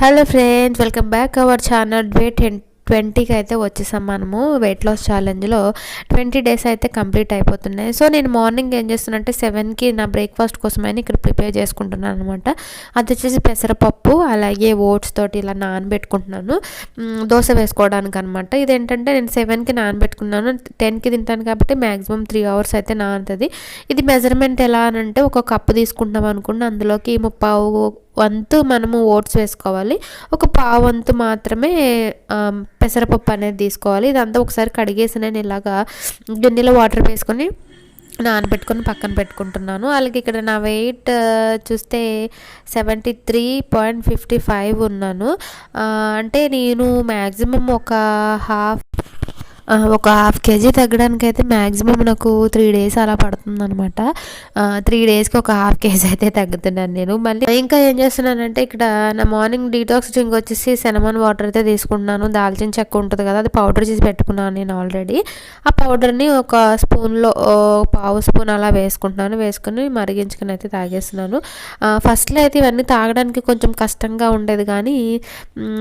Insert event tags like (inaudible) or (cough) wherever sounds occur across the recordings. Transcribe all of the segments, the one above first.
Hello friends welcome back our channel weight ట్వంటీకి అయితే వచ్చేసాం మనము. వెయిట్ లాస్ ఛాలెంజ్లో ట్వంటీ డేస్ అయితే కంప్లీట్ అయిపోతున్నాయి. సో నేను మార్నింగ్ ఏం చేస్తున్నానంటే సెవెన్కి నా బ్రేక్ఫాస్ట్ కోసమని ఇక్కడ ప్రిపేర్ చేసుకుంటున్నాను అనమాట అది వచ్చేసి పెసరపప్పు అలాగే ఓట్స్ తోటి ఇలా నానబెట్టుకుంటున్నాను. దోశ వేసుకోవడానికి అనమాట ఇదేంటంటే నేను సెవెన్కి నానబెట్టుకున్నాను. టెన్కి తింటాను కాబట్టి మ్యాక్సిమం త్రీ అవర్స్ అయితే నానుతుంది. ఇది మెజర్మెంట్ ఎలా అని అంటే ఒక కప్పు తీసుకుంటాం అనుకుంటే అందులోకి ముప్పావు వంతు మనము ఓట్స్ వేసుకోవాలి. ఒక పావు వంతు మాత్రమే పెసరపప్పు అనేది తీసుకోవాలి. ఇదంతా ఒకసారి కడిగేసి నేను ఇలాగా గిన్నెలో వాటర్ వేసుకొని నానబెట్టుకొని పక్కన పెట్టుకుంటున్నాను. అలాగే ఇక్కడ నా వెయిట్ చూస్తే seventy three point fifty five ఉన్నాను. అంటే నేను మ్యాక్సిమం ఒక హాఫ్ ఒక హాఫ్ కేజీ తగ్గడానికి అయితే మ్యాక్సిమం నాకు త్రీ డేస్ అలా పడుతుంది అనమాట త్రీ డేస్కి ఒక హాఫ్ కేజీ అయితే తగ్గుతున్నాను నేను. మళ్ళీ ఇంకా ఏం చేస్తున్నానంటే ఇక్కడ నా మార్నింగ్ డీటాక్స్ డ్రింక్ వచ్చేసి సెనమన్ వాటర్ అయితే తీసుకుంటున్నాను. దాల్చిన చెక్క ఉంటుంది కదా అది పౌడర్ చేసి పెట్టుకున్నాను నేను ఆల్రెడీ. ఆ పౌడర్ని ఒక స్పూన్లో పావు స్పూన్ అలా వేసుకుంటున్నాను. వేసుకుని మరిగించుకుని అయితే తాగేస్తున్నాను. ఫస్ట్లో అయితే ఇవన్నీ తాగడానికి కొంచెం కష్టంగా ఉండేది కానీ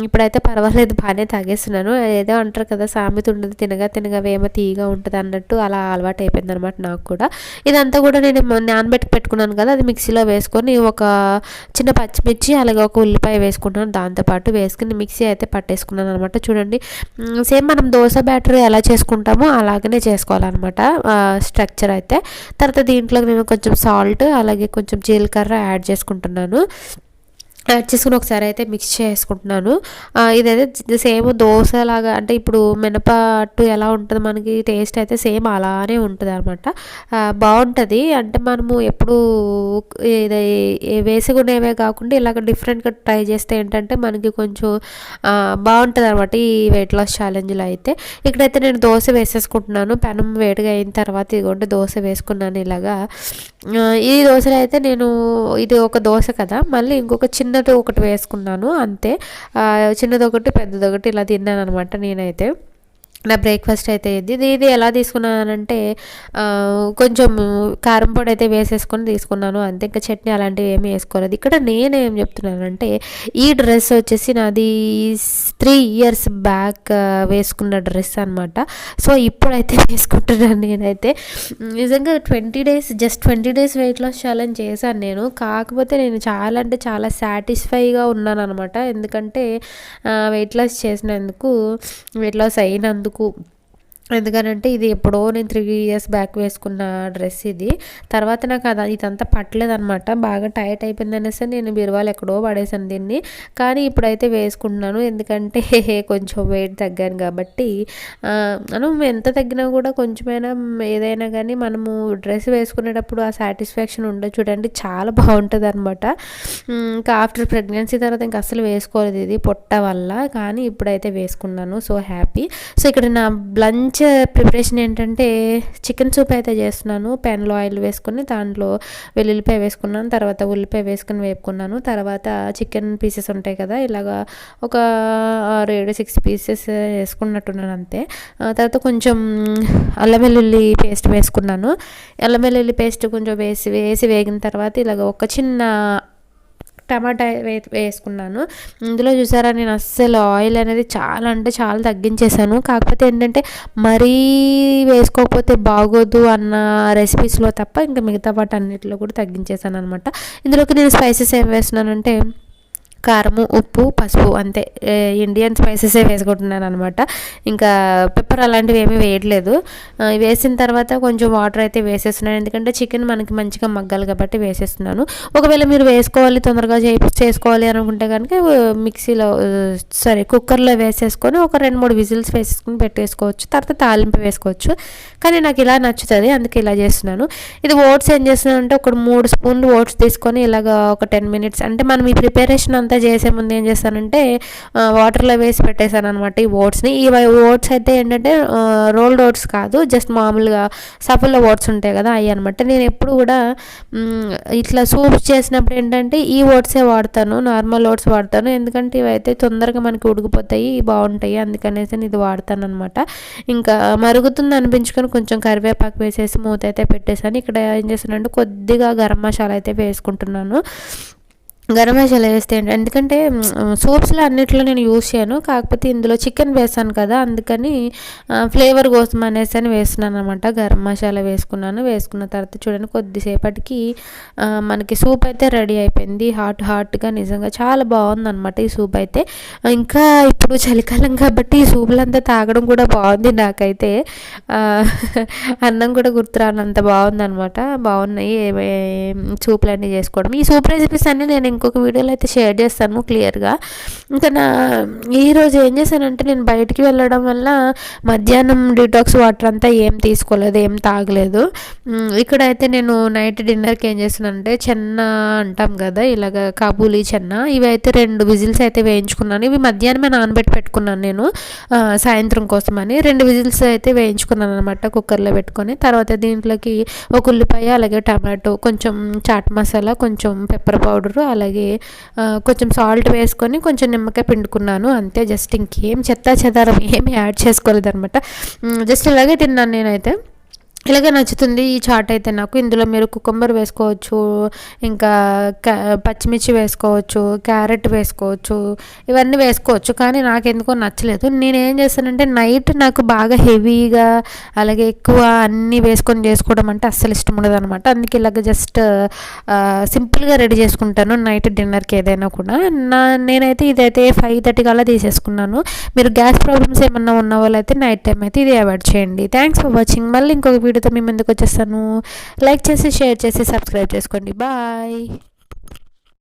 ఇప్పుడైతే పర్వాలేదు బాగానే తాగేస్తున్నాను. ఏదో అంటారు కదా సామెత ఉండదు తినగా తినగా వేమ తీయగా ఉంటుంది అన్నట్టు అలా అలవాటు అయిపోయింది అనమాట నాకు కూడా. ఇదంతా కూడా నేను నానబెట్టి పెట్టుకున్నాను కదా అది మిక్సీలో వేసుకొని ఒక చిన్న పచ్చిమిర్చి అలాగే ఒక ఉల్లిపాయ వేసుకుంటున్నాను దాంతోపాటు వేసుకుని మిక్సీ అయితే పట్టేసుకున్నాను అనమాట చూడండి సేమ్ మనం దోశ బ్యాటర్ ఎలా చేసుకుంటామో అలాగనే చేసుకోవాలన్నమాట స్ట్రక్చర్ అయితే. తర్వాత దీంట్లో నేను కొంచెం సాల్ట్ అలాగే కొంచెం జీలకర్ర యాడ్ చేసుకుంటున్నాను. యాడ్ చేసుకుని ఒకసారి అయితే మిక్స్ చేసుకుంటున్నాను. ఇదైతే సేమ్ దోశ లాగా అంటే ఇప్పుడు మినప అట్టు ఎలా ఉంటుంది మనకి టేస్ట్ అయితే సేమ్ అలానే ఉంటుంది అనమాట బాగుంటుంది. అంటే మనము ఎప్పుడు ఇది వేసుకునేవే కాకుండా ఇలాగ డిఫరెంట్గా ట్రై చేస్తే ఏంటంటే మనకి కొంచెం బాగుంటుంది అనమాట ఈ వెయిట్ లాస్ ఛాలెంజ్లో అయితే. ఇక్కడైతే నేను దోశ వేసేసుకుంటున్నాను. పెనం వేడిగా అయిన తర్వాత ఇదిగోండి దోశ వేసుకున్నాను ఇలాగా. ఈ దోశలో అయితే నేను ఇది ఒక దోశ కదా మళ్ళీ ఇంకొక చిన్నది ఒకటి వేసుకున్నాను అంతే. చిన్నదొకటి చిన్నది ఒకటి పెద్దది ఒకటి ఇలా తిన్నాను అనమాట నేనైతే. నా బ్రేక్ఫాస్ట్ అయితే ఇది. ఇది ఇది ఎలా తీసుకున్నానంటే కొంచెం కారం పొడి అయితే వేసేసుకొని తీసుకున్నాను. అంతే ఇంకా చట్నీ అలాంటివి ఏమీ వేసుకోలేదు. ఇక్కడ నేనేం చెప్తున్నానంటే ఈ డ్రెస్ వచ్చేసి నాది త్రీ ఇయర్స్ బ్యాక్ వేసుకున్న డ్రెస్ అనమాట సో ఇప్పుడైతే (laughs) వేసుకుంటున్నాను నేనైతే. నిజంగా twenty days just twenty days weight loss challenge చేశాను నేను. కాకపోతే నేను చాలా అంటే చాలా సాటిస్ఫైగా ఉన్నాను అనమాట ఎందుకంటే వెయిట్ లాస్ చేసినందుకు వెయిట్ లాస్ అయినందుకు cụm ఎందుకనంటే ఇది ఎప్పుడో నేను త్రీ ఇయర్స్ బ్యాక్ వేసుకున్న డ్రెస్ ఇది. తర్వాత నాకు అది ఇదంతా పట్టలేదనమాట బాగా టైట్ అయిపోయింది అనేసి నేను బీరువాలు ఎక్కడో పడేసాను దీన్ని. కానీ ఇప్పుడైతే వేసుకుంటున్నాను. ఎందుకంటే (laughs) కొంచెం వెయిట్ తగ్గాను కాబట్టి మనం ఎంత తగ్గినా కూడా కొంచెమైనా ఏదైనా కానీ మనము డ్రెస్ వేసుకునేటప్పుడు ఆ సాటిస్ఫాక్షన్ ఉండదు చూడండి. చాలా బాగుంటుంది అనమాట ఇంకా ఆఫ్టర్ ప్రెగ్నెన్సీ తర్వాత ఇంకా అసలు వేసుకోలేదు ఇది పొట్ట వల్ల. కానీ ఇప్పుడైతే వేసుకున్నాను. సో హ్యాపీ సో ఇక్కడ నా బ్లంచ్ లంచ్ ప్రిపరేషన్ ఏంటంటే చికెన్ సూప్ అయితే చేస్తున్నాను. ప్యాన్లో ఆయిల్ వేసుకుని దాంట్లో వెల్లుల్లిపాయ వేసుకున్నాను తర్వాత ఉల్లిపాయ వేసుకుని వేపుకున్నాను. తర్వాత చికెన్ పీసెస్ ఉంటాయి కదా ఇలాగా ఒక ఆరు ఏడు సిక్స్ పీసెస్ వేసుకున్నట్టున్నాను అంతే. ఆ తర్వాత కొంచెం అల్లం వెల్లుల్లి పేస్ట్ వేసుకున్నాను. అల్లం వెల్లుల్లి పేస్ట్ కొంచెం వేసి వేసి వేగిన తర్వాత ఇలాగ ఒక చిన్న టమాటా వే వేసుకున్నాను. ఇందులో చూసారా నేను అస్సలు ఆయిల్ అనేది చాలా అంటే చాలా తగ్గించేసాను కాకపోతే ఏంటంటే మరీ వేసుకోకపోతే బాగోదు అన్న రెసిపీస్లో తప్ప ఇంకా మిగతా వాటి అన్నిటిలో కూడా తగ్గించేసాను అనమాట ఇందులోకి నేను స్పైసెస్ ఏం వేస్తున్నానంటే కారము ఉప్పు పసుపు అంతే. ఇండియన్ స్పైసెసే వేసుకుంటున్నాను అనమాట ఇంకా పెప్పర్ అలాంటివి ఏమీ వేయట్లేదు. వేసిన తర్వాత కొంచెం వాటర్ అయితే వేసేస్తున్నాను. ఎందుకంటే చికెన్ మనకి మంచిగా మగ్గాలి కాబట్టి వేసేస్తున్నాను. ఒకవేళ మీరు వేసుకోవాలి తొందరగా చేసుకోవాలి అనుకుంటే కనుక మిక్సీలో సారీ కుక్కర్లో వేసేసుకొని ఒక రెండు మూడు విజిల్స్ వేసేసుకొని పెట్టేసుకోవచ్చు. తర్వాత తాలింపు వేసుకోవచ్చు. కానీ నాకు ఇలా నచ్చుతుంది అందుకే ఇలా చేస్తున్నాను. ఇది ఓట్స్ ఏం చేస్తున్నాను అంటే ఒక మూడు స్పూన్లు ఓట్స్ తీసుకొని ఇలాగ ఒక టెన్ మినిట్స్ అంటే మనం ఈ ప్రిపరేషన్ అంతా చేసే ముందు ఏం చేస్తానంటే వాటర్లో వేసి పెట్టేశాను అనమాట ఈ ఓట్స్ని ఈ ఓట్స్ అయితే ఏంటంటే రోల్డ్ ఓట్స్ కాదు జస్ట్ మామూలుగా సఫల్లో ఓట్స్ ఉంటాయి కదా అవి అనమాట నేను ఎప్పుడు కూడా ఇట్లా సూప్స్ చేసినప్పుడు ఏంటంటే ఈ ఓట్సే వాడతాను నార్మల్ ఓట్స్ వాడతాను. ఎందుకంటే ఇవైతే తొందరగా మనకి ఉడికిపోతాయి బాగుంటాయి అందుకనేసి నేను ఇది వాడతాను అనమాట ఇంకా మరుగుతుంది అనిపించుకొని కొంచెం కరివేపాకు వేసేసి మూత అయితే పెట్టేశాను. ఇక్కడ ఏం చేశానంటే కొద్దిగా గరం మసాలా అయితే వేసుకుంటున్నాను. గరం మసాలా వేస్తే ఎందుకంటే సూప్స్లో అన్నిట్లో నేను యూస్ చేయను. కాకపోతే ఇందులో చికెన్ వేసాను కదా అందుకని ఫ్లేవర్ కోసం అనేసి అని వేస్తున్నాను అనమాట గరం మసాలా వేసుకున్నాను. వేసుకున్న తర్వాత చూడండి కొద్దిసేపటికి మనకి సూప్ అయితే రెడీ అయిపోయింది. హాట్ హాట్గా నిజంగా చాలా బాగుంది అనమాట ఈ సూప్ అయితే. ఇంకా ఇప్పుడు చలికాలం కాబట్టి ఈ సూపులంతా తాగడం కూడా బాగుంది నాకైతే. అన్నం కూడా గుర్తురానంత బాగుంది అనమాట బాగున్నాయి. సూపులన్నీ చేసుకోవడం. ఈ సూప్ రెసిపీస్ అన్నీ నేను ఇంకొక వీడియోలో అయితే షేర్ చేస్తాను క్లియర్గా. ఇంకా నా ఈరోజు ఏం చేశానంటే నేను బయటికి వెళ్ళడం వల్ల మధ్యాహ్నం డిటాక్స్ వాటర్ అంతా ఏం తీసుకోలేదు ఏం తాగలేదు. ఇక్కడైతే నేను నైట్ డిన్నర్కి ఏం చేసానంటే చెన్న అంటాం కదా ఇలాగ కాబూలీ చెన్న. ఇవి అయితే రెండు విజిల్స్ అయితే వేయించుకున్నాను. ఇవి మధ్యాహ్నమే నానబెట్టి పెట్టుకున్నాను నేను సాయంత్రం కోసమని. రెండు విజిల్స్ అయితే వేయించుకున్నాను అనమాట కుక్కర్లో పెట్టుకొని. తర్వాత దీంట్లోకి ఒక ఉల్లిపాయ అలాగే టమాటో కొంచెం చాట్ మసాలా కొంచెం పెప్పర్ పౌడరు అలాగే అలాగే కొంచెం సాల్ట్ వేసుకొని కొంచెం నిమ్మకాయ పిండుకున్నాను. అంతే జస్ట్ ఇంకేం చెత్త చెదారం ఏమి యాడ్ చేసుకోలేదు అనమాట జస్ట్ ఇలాగే తిన్నాను నేనైతే. ఇలాగే నచ్చుతుంది ఈ చాట్ అయితే నాకు. ఇందులో మీరు కుకుంబర్ వేసుకోవచ్చు ఇంకా పచ్చిమిర్చి వేసుకోవచ్చు క్యారెట్ వేసుకోవచ్చు ఇవన్నీ వేసుకోవచ్చు. కానీ నాకు ఎందుకో నచ్చలేదు. నేను ఏం చేస్తానంటే నైట్ నాకు బాగా హెవీగా అలాగే ఎక్కువ అన్నీ వేసుకొని చేసుకోవడం అంటే అస్సలు ఇష్టం ఉండదు అనమాట అందుకే ఇలాగ జస్ట్ సింపుల్గా రెడీ చేసుకుంటాను నైట్ డిన్నర్కి ఏదైనా కూడా. నా నేనైతే ఇదైతే ఫైవ్ థర్టీ కల్లా తీసేసుకున్నాను. మీరు గ్యాస్ ప్రాబ్లమ్స్ ఏమన్నా ఉన్న వాళ్ళైతే నైట్ టైం అయితే ఇది అవాయిడ్ చేయండి. Thanks for watching. మళ్ళీ ఇంకొక వీడియోతో మీ ముందుకు వచ్చేస్తాను. లైక్ చేసి షేర్ చేసి సబ్స్క్రైబ్ చేసుకోండి. బాయ్